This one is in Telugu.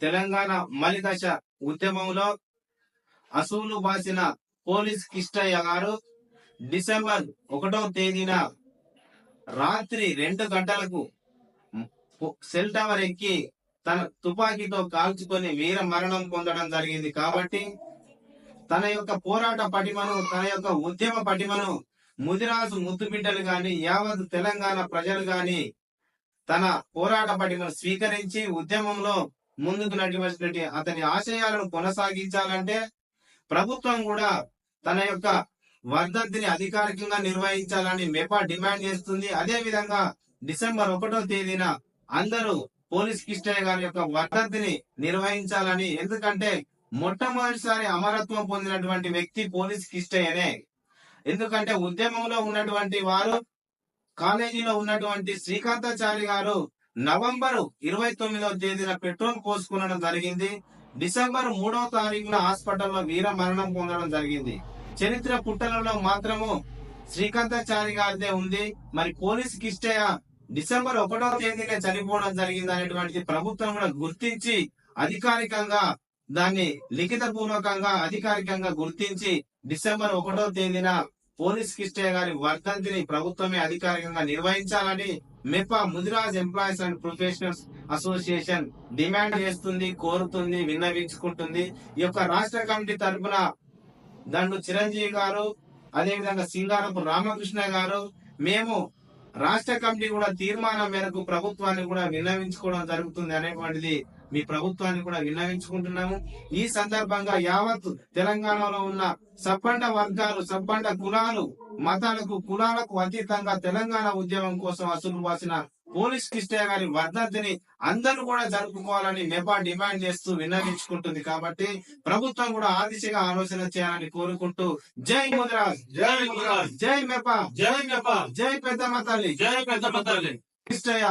తెలంగాణ మలిదశ ఉద్యమంలో అసూలు బాసిన పోలీస్ కిష్టయ్య గారు డిసెంబర్ ఒకటో తేదీన రాత్రి రెండు గంటలకు సెల్ టవర్ ఎక్కి తన తుపాకీతో కాల్చుకొని వీర మరణం పొందడం జరిగింది కాబట్టి తన యొక్క పోరాట పటిమను తన యొక్క ఉద్యమ పటిమను ముదిరాజు ముద్దుబిడ్డలు గాని యావత్ తెలంగాణ ప్రజలు గాని తన పోరాట పటిమను స్వీకరించి ఉద్యమంలో ముందుకు నడిచినటువంటి అతని ఆశయాలను కొనసాగించాలంటే ప్రభుత్వం కూడా తన యొక్క వర్ధంతిని అధికారికంగా నిర్వహించాలని మెపా డిమాండ్ చేస్తుంది. అదే విధంగా డిసెంబర్ ఒకటో తేదీన అందరూ పోలీస్ కిష్టయ్య గారి యొక్క వర్ధంతిని నిర్వహించాలని ఎందుకంటే మొట్టమొదటిసారి అమరత్వం పొందినటువంటి వ్యక్తి పోలీస్ కిష్టయ్యనే. ఎందుకంటే ఉద్యమంలో ఉన్నటువంటి వారు కాలేజీలో ఉన్నటువంటి శ్రీకాంతాచారి గారు నవంబర్ ఇరవై తొమ్మిదవ తేదీన పెట్రోల్ పోసుకునడం జరిగింది. డిసెంబర్ మూడవ తారీఖున హాస్పిటల్లో వీర మరణం పొందడం జరిగింది. చరిత్ర పుట్టలలో మాత్రము శ్రీకాంతాచారి గారిదే ఉంది. మరి పోలీస్ కిష్టయ్య డిసెంబర్ ఒకటో తేదీనే చనిపోవడం జరిగింది అనేటువంటి ప్రభుత్వం కూడా గుర్తించి అధికారికంగా దాన్ని లిఖిత పూర్వకంగా అధికారికంగా గుర్తించి డిసెంబర్ ఒకటో తేదీన పోలీస్ కిష్టయ్య గారి వర్ధంతిని ప్రభుత్వమే అధికారికంగా నిర్వహించాలని MEFA Mudiraj employees and professionals association demand చేస్తుంది కోరుతుంది విన్నవించుకుంటుంది. ఈ యొక్క రాష్ట్ర కమిటీ తరపున దండు చిరంజీవి గారు అదేవిధంగా సింగారపు రామకృష్ణ గారు మేము రాష్ట్ర కమిటీ కూడా తీర్మానం మేరకు ప్రభుత్వాన్ని కూడా విన్నవించుకోవడం జరుగుతుంది అనేటువంటిది మీ ప్రభుత్వాన్ని కూడా విన్నవించుకుంటున్నాము. ఈ సందర్భంగా యావత్ తెలంగాణలో ఉన్న సబ్బండ వర్గాలు సబ్బండ కులాలు మతాలకు కులాలకు అతీతంగా తెలంగాణ ఉద్యమం కోసం అసలు వాసిన పోలీస్ కిష్టయ్య గారి వర్ధంతిని అందరూ కూడా జరుపుకోవాలని మెపా డిమాండ్ చేస్తూ విన్నవించుకుంటుంది. కాబట్టి ప్రభుత్వం కూడా ఆ దిశగా ఆలోచన చేయాలని కోరుకుంటూ జై ముద్రాజ్. జై మురాజ్ జై మెపా. జై జపా జై పెద్దమ్మ తల్లి. జై పెద్ద పతాలి కిష్టయ్య